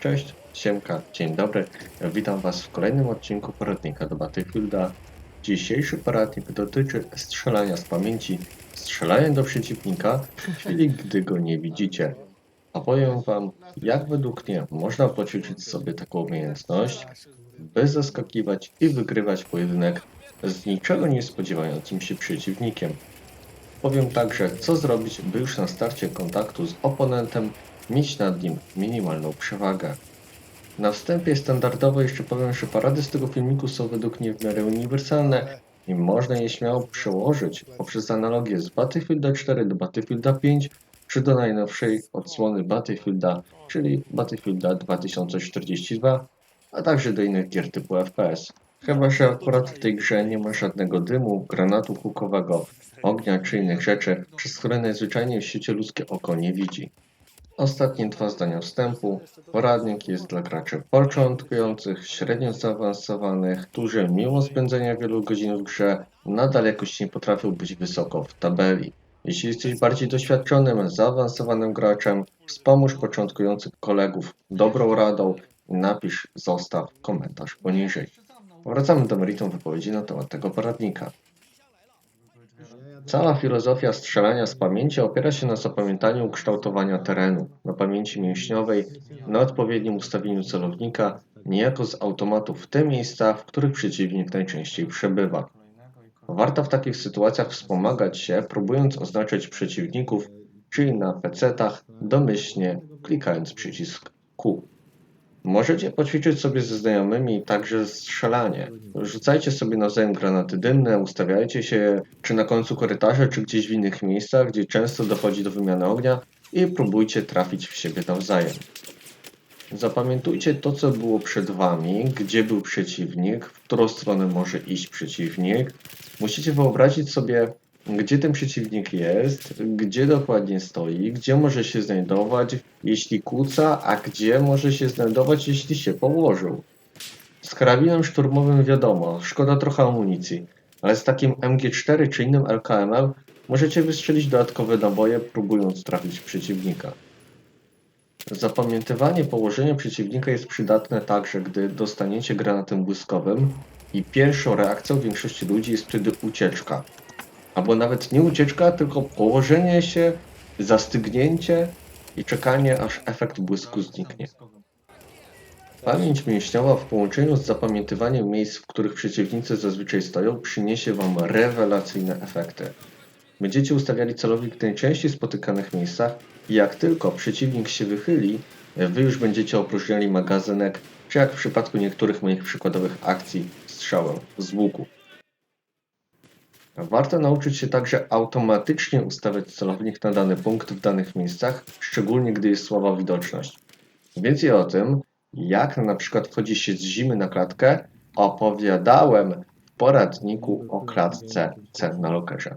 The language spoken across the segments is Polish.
Cześć, siemka, dzień dobry. Witam Was w kolejnym odcinku poradnika do Battlefielda. Dzisiejszy poradnik dotyczy strzelania z pamięci, strzelania do przeciwnika w chwili, gdy go nie widzicie. Opowiem Wam, jak według mnie można poćwiczyć sobie taką umiejętność, by zaskakiwać i wygrywać pojedynek z niczego nie spodziewającym się przeciwnikiem. Powiem także, co zrobić, by już na starcie kontaktu z oponentem mieć nad nim minimalną przewagę. Na wstępie standardowo jeszcze powiem, że parady z tego filmiku są według mnie w miarę uniwersalne i można je śmiało przełożyć poprzez analogię z Battlefielda 4 do Battlefielda 5 czy do najnowszej odsłony Battlefielda, czyli Battlefielda 2042, a także do innych gier typu FPS. Chyba, że akurat w tej grze nie ma żadnego dymu, granatu hukowego, ognia czy innych rzeczy, przez które najzwyczajniej w świecie ludzkie oko nie widzi. Ostatnie dwa zdania wstępu. Poradnik jest dla graczy początkujących, średnio zaawansowanych, którzy mimo spędzenia wielu godzin w grze nadal jakoś nie potrafią być wysoko w tabeli. Jeśli jesteś bardziej doświadczonym, zaawansowanym graczem, wspomóż początkujących kolegów dobrą radą i napisz, zostaw komentarz poniżej. Wracamy do meritum wypowiedzi na temat tego poradnika. Cała filozofia strzelania z pamięci opiera się na zapamiętaniu kształtowania terenu, na pamięci mięśniowej, na odpowiednim ustawieniu celownika, niejako z automatu w te miejsca, w których przeciwnik najczęściej przebywa. Warto w takich sytuacjach wspomagać się, próbując oznaczyć przeciwników, czyli na PC-tach, domyślnie klikając przycisk Q. Możecie poćwiczyć sobie ze znajomymi także strzelanie. Rzucajcie sobie nawzajem granaty dymne, ustawiajcie się czy na końcu korytarza, czy gdzieś w innych miejscach, gdzie często dochodzi do wymiany ognia i próbujcie trafić w siebie nawzajem. Zapamiętujcie to, co było przed wami, gdzie był przeciwnik, w którą stronę może iść przeciwnik. Musicie wyobrazić sobie, gdzie ten przeciwnik jest, gdzie dokładnie stoi, gdzie może się znajdować, jeśli kłóca, a gdzie może się znajdować, jeśli się położył. Z karabinem szturmowym wiadomo, szkoda trochę amunicji, ale z takim MG4 czy innym LKM-em możecie wystrzelić dodatkowe naboje, próbując trafić przeciwnika. Zapamiętywanie położenia przeciwnika jest przydatne także, gdy dostaniecie granatem błyskowym i pierwszą reakcją większości ludzi jest wtedy ucieczka. Albo nawet nie ucieczka, tylko położenie się, zastygnięcie i czekanie, aż efekt błysku zniknie. Pamięć mięśniowa w połączeniu z zapamiętywaniem miejsc, w których przeciwnicy zazwyczaj stoją, przyniesie Wam rewelacyjne efekty. Będziecie ustawiali celownik w najczęściej spotykanych miejscach i jak tylko przeciwnik się wychyli, Wy już będziecie opróżniali magazynek, czy jak w przypadku niektórych moich przykładowych akcji, strzałem z łuku. Warto nauczyć się także automatycznie ustawiać celownik na dany punkt w danych miejscach, szczególnie gdy jest słaba widoczność. Więcej o tym, jak na przykład wchodzi się z zimy na klatkę, opowiadałem w poradniku o klatce C na lokerze.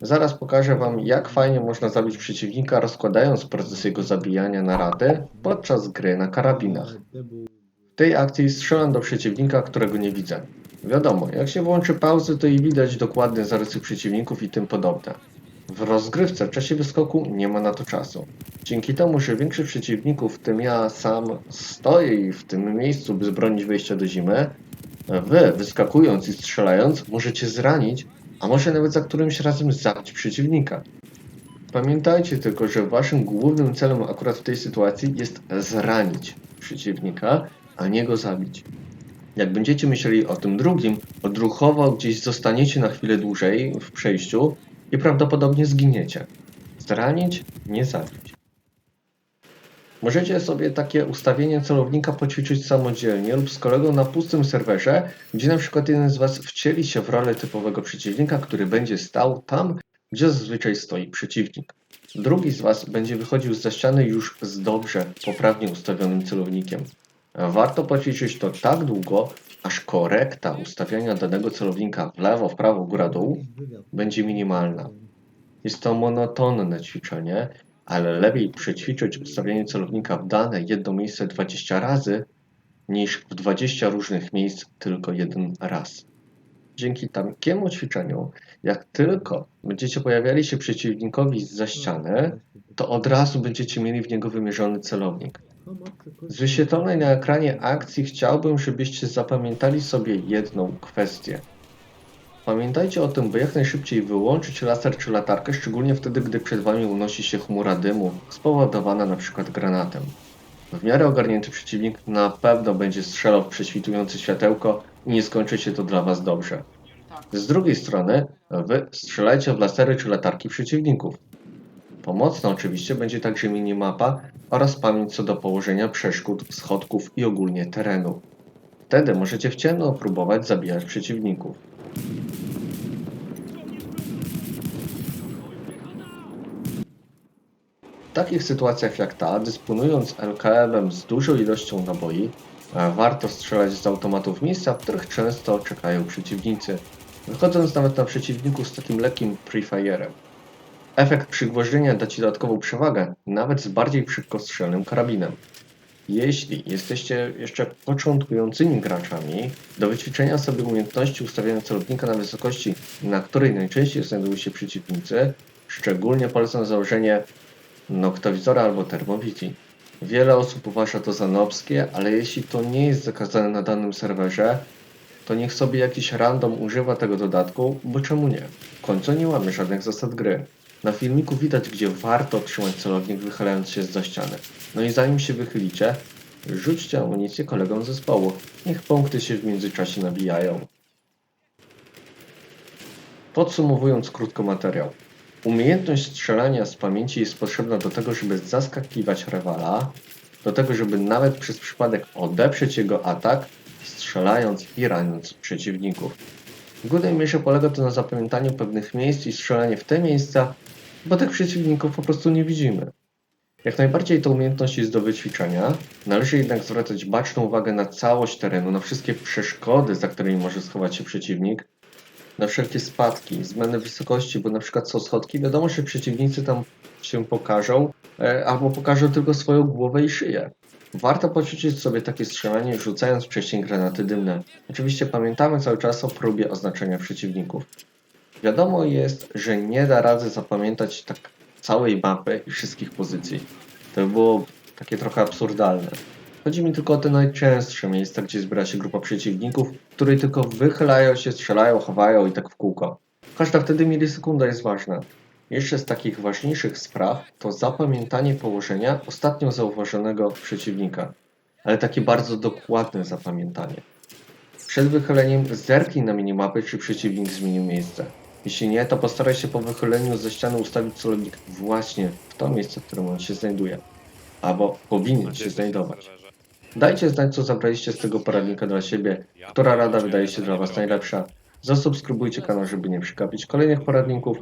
Zaraz pokażę Wam, jak fajnie można zabić przeciwnika, rozkładając proces jego zabijania na raty podczas gry na karabinach. W tej akcji strzelam do przeciwnika, którego nie widzę. Wiadomo, jak się włączy pauzę, to i widać dokładne zarysy przeciwników i tym podobne. W rozgrywce w czasie wyskoku nie ma na to czasu. Dzięki temu, że większość przeciwników, w tym ja sam, stoi w tym miejscu, by zbronić wejścia do zimy, wy, wyskakując i strzelając, możecie zranić, a może nawet za którymś razem zabić przeciwnika. Pamiętajcie tylko, że waszym głównym celem akurat w tej sytuacji jest zranić przeciwnika, a nie go zabić. Jak będziecie myśleli o tym drugim, odruchowo gdzieś zostaniecie na chwilę dłużej w przejściu i prawdopodobnie zginiecie. Zranić, nie zabić. Możecie sobie takie ustawienie celownika poćwiczyć samodzielnie lub z kolegą na pustym serwerze, gdzie na przykład jeden z Was wcieli się w rolę typowego przeciwnika, który będzie stał tam, gdzie zazwyczaj stoi przeciwnik. Drugi z Was będzie wychodził za ściany już z dobrze, poprawnie ustawionym celownikiem. Warto poćwiczyć to tak długo, aż korekta ustawiania danego celownika w lewo, w prawo, góra, dół będzie minimalna. Jest to monotonne ćwiczenie, ale lepiej przećwiczyć ustawienie celownika w dane jedno miejsce 20 razy, niż w 20 różnych miejsc tylko jeden raz. Dzięki takiemu ćwiczeniu, jak tylko będziecie pojawiali się przeciwnikowi za ściany, to od razu będziecie mieli w niego wymierzony celownik. Z wyświetlonej na ekranie akcji chciałbym, żebyście zapamiętali sobie jedną kwestię. Pamiętajcie o tym, by jak najszybciej wyłączyć laser czy latarkę, szczególnie wtedy, gdy przed Wami unosi się chmura dymu, spowodowana na przykład granatem. W miarę ogarnięty przeciwnik na pewno będzie strzelał w prześwitujące światełko i nie skończy się to dla Was dobrze. Z drugiej strony, Wy strzelajcie w lasery czy latarki przeciwników. Pomocna oczywiście będzie także minimapa oraz pamięć co do położenia przeszkód, schodków i ogólnie terenu. Wtedy możecie w ciemno próbować zabijać przeciwników. W takich sytuacjach jak ta, dysponując LKM-em z dużą ilością naboi, e, warto strzelać z automatów miejsca, w których często czekają przeciwnicy, wychodząc nawet na przeciwników z takim lekkim prefire'em. Efekt przygwożdżenia da Ci dodatkową przewagę, nawet z bardziej szybkostrzelnym karabinem. Jeśli jesteście jeszcze początkującymi graczami, do wyćwiczenia sobie umiejętności ustawiania celownika na wysokości, na której najczęściej znajdują się przeciwnicy, szczególnie polecam założenie noktowizora albo termowizji. Wiele osób uważa to za nobskie, ale jeśli to nie jest zakazane na danym serwerze, to niech sobie jakiś random używa tego dodatku, bo czemu nie? W końcu nie mamy żadnych zasad gry. Na filmiku widać, gdzie warto trzymać celownik wychylając się za ścianę. No i zanim się wychylicie, rzućcie amunicję kolegom zespołu. Niech punkty się w międzyczasie nabijają. Podsumowując krótko materiał. Umiejętność strzelania z pamięci jest potrzebna do tego, żeby zaskakiwać rywala, do tego, żeby nawet przez przypadek odeprzeć jego atak, strzelając i raniąc przeciwników. W głównej mierze polega to na zapamiętaniu pewnych miejsc i strzelanie w te miejsca, bo tych przeciwników po prostu nie widzimy. Jak najbardziej ta umiejętność jest do wyćwiczenia, należy jednak zwracać baczną uwagę na całość terenu, na wszystkie przeszkody, za którymi może schować się przeciwnik, na wszelkie spadki, zmiany wysokości, bo na przykład są schodki, wiadomo, że przeciwnicy tam się pokażą, e, albo pokażą tylko swoją głowę i szyję. Warto poćwiczyć sobie takie strzelanie, rzucając wcześniej granaty dymne. Oczywiście pamiętamy cały czas o próbie oznaczenia przeciwników. Wiadomo jest, że nie da rady zapamiętać tak całej mapy i wszystkich pozycji. To by było takie trochę absurdalne. Chodzi mi tylko o te najczęstsze miejsca, gdzie zbiera się grupa przeciwników, której tylko wychylają się, strzelają, chowają i tak w kółko. Każda wtedy milisekunda jest ważna. Jeszcze z takich ważniejszych spraw to zapamiętanie położenia ostatnio zauważonego przeciwnika, ale takie bardzo dokładne zapamiętanie. Przed wychyleniem zerknij na minimapy, czy przeciwnik zmienił miejsce. Jeśli nie, to postaraj się po wychyleniu ze ściany ustawić celownik właśnie w to miejsce, w którym on się znajduje. Albo powinien się znajdować. Dajcie znać, co zabraliście z tego poradnika dla siebie, która rada wydaje się dla Was najlepsza. Zasubskrybujcie kanał, żeby nie przegapić kolejnych poradników.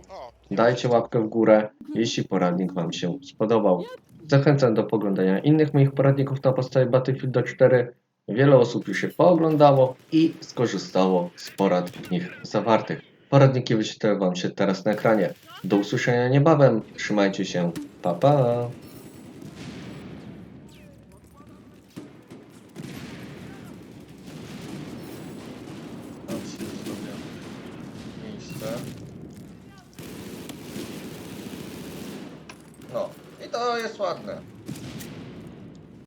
Dajcie łapkę w górę, jeśli poradnik Wam się spodobał. Zachęcam do poglądania innych moich poradników na podstawie Battlefield 4. Wiele osób już się pooglądało i skorzystało z porad w nich zawartych. Poradniki wyświetlają Wam się teraz na ekranie. Do usłyszenia niebawem. Trzymajcie się. Pa pa. Tam się zrobię miejsce. No, i jest ładne.